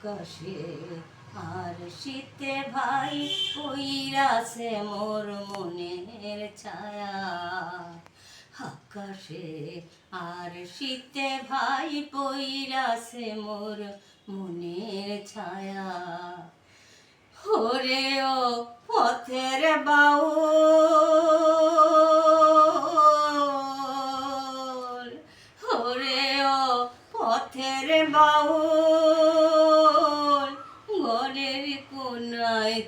আকাশে আর শীতে ভাই কইরাছে মোর মনের ছায়া। আকাশে আর শীতে ভাই পইরাছে মোর মনের ছায়া। ওরে ও পথের বাউল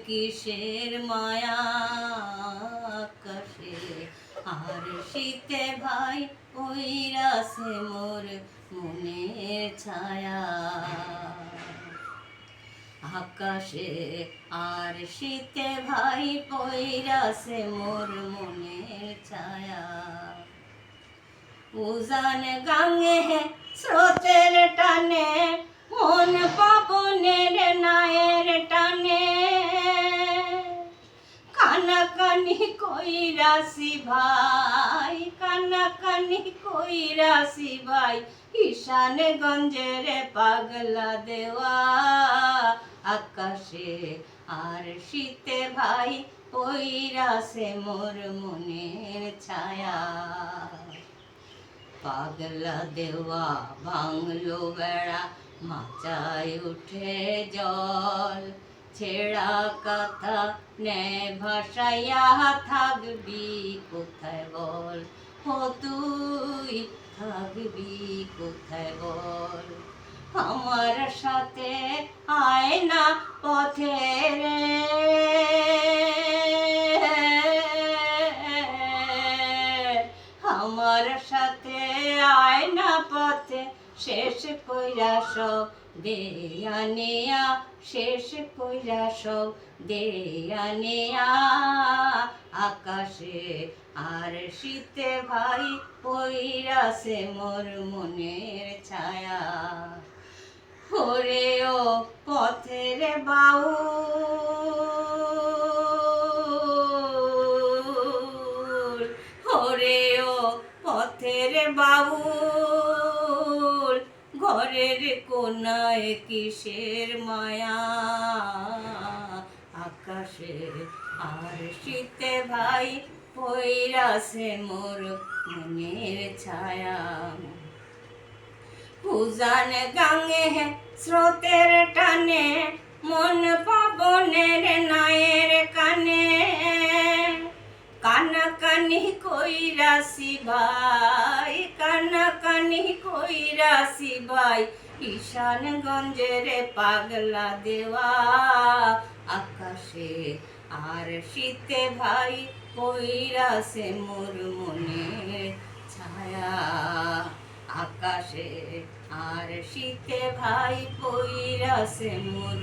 কিসের মায়া আকাশে আর শীতে ভাই ওইরাসে মোর মনের ছায়া। আকাশে আর শীতে ভাই পইরাছে মোর মনের ছায়া। উজান গাঙে স্রোতের টানে, মন পাবনের নায়ের কইরাসি ভাই কানাকানি কইরাসি ভাই ঈশানে গঞ্জের পাগলা দেওয়া। আকাশে আর শীতে ভাই পইরাসে মোর মনের ছায়া। পাগলা দেওয়া বাংলো বেড়া, মাচায় উঠে জল। ছেঁড়া কথা নে, ভাসাইয়া থাকবি কোথায় বল? ও তুই থাকবি কোথায় বল? আমার সাথে আয় না পথে রে। আমার সাথে আয় না পথে শেষ কইরা সব দেয়া নেয়া, শেষ কইরা সব দেয়া নেয়া। আকাশে আর শীতে ভাই পইরাছে মোর মনের ছায়া। ওরে ও পথের বাউল, ওরে ও পথের বাউল। ঘরের কোনায় কিসের মায়া? আকাশে আর শীতে ভাই পইরাছে মোর মনের ছায়া। পূজান গাঙে স্রোতের টানে, মন পাবনের নায়ের কানে। কানাকানি কইরাসি ভাই কানাকানি কইরাসি ভাই ঈশানগঞ্জের পাগলা দেওয়া। আকাশে আর শীতে ভাই কইরাসে মোর মনের ছায়া। আকাশে আর শীতে ভাই পইরাছে মোর